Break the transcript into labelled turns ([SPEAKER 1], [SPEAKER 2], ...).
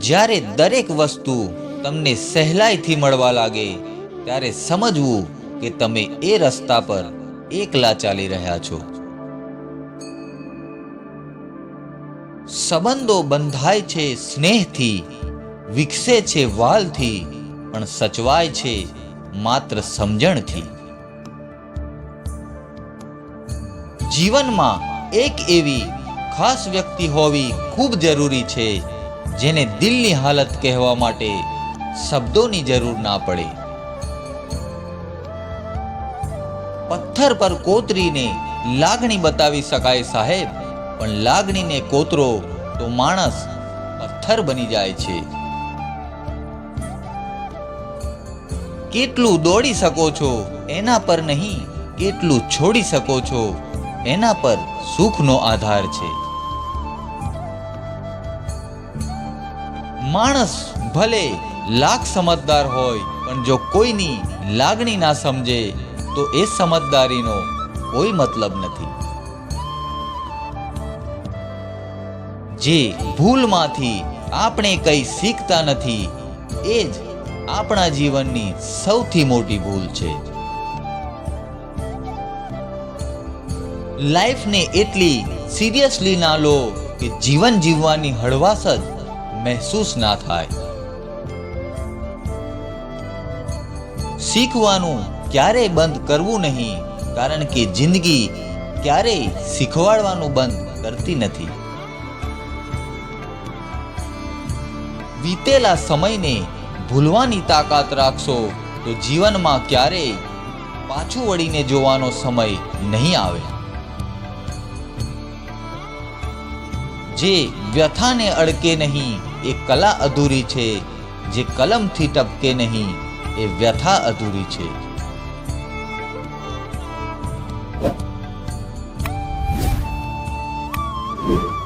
[SPEAKER 1] જ્યારે દરેક વસ્તુ તમને સહેલાઈથી મળવા લાગે, ત્યારે સમજવું કે તમે એ રસ્તા પર એકલા ચાલી રહ્યા છો. સંબંધો બંધાય છે સ્નેહથી, વિકસે છે વાલથી, પણ સચવાય છે માત્ર સમજણથી. જીવનમાં એક એવી ખાસ વ્યક્તિ હોવી ખૂબ જરૂરી છે જેને દિલની હાલત કહેવા માટે શબ્દોની જરૂર ના પડે. પથ્થર પર કોતરીને લાગણી બતાવી શકાય સાહેબ, પણ લાગણીને કોતરો તો માણસ પથ્થર બની જાય છે. કેટલું દોડી શકો છો એના પર નહીં, કેટલું છોડી શકો છો એના પર સુખનો આધાર છે. માણસ ભલે લાખ સમજદાર હોય, પણ જો કોઈની લાગણી ના સમજે, તો એ સમજદારીનો કોઈ મતલબ નથી. જે ભૂલમાંથી આપણે કંઈ શીખતા નથી, એ જ આપણા જીવનની સૌથી મોટી ભૂલ છે. લાઈફને એટલી સિરિયસલી ના લો કે જીવન જીવવાની હળવાશ જ મહેસૂસ ના થાય. શીખવાનું ક્યારેય બંધ કરવું નહીં, કારણ કે જિંદગી ક્યારેય શીખવાડવાનું બંધ કરતી નથી. વીતેલા સમયને ભૂલવાની તાકાત રાખશો, તો જીવનમાં ક્યારેય પાછું વળીને જોવાનો સમય નહીં આવે. જે વ્યથાને અડકે નહીં, એ કલા અધૂરી છે. જે કલમથી ટપકે નહીં, એ વ્યથા અધૂરી છે. thank you